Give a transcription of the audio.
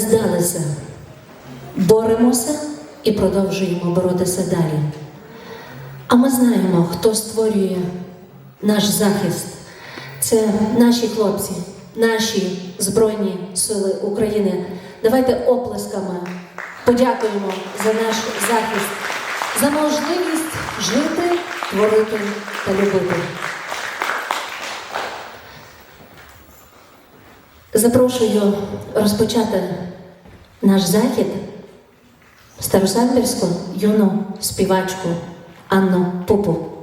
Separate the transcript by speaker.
Speaker 1: здалися. Боремося і продовжуємо боротися далі. А ми знаємо, хто створює наш захист. Це наші хлопці, наші Збройні Сили України. Давайте оплесками подякуємо за наш захист, за можливість жити, творити та любити. Запрошую розпочати наш захід старосамбірську юну співачку Анну Пупу.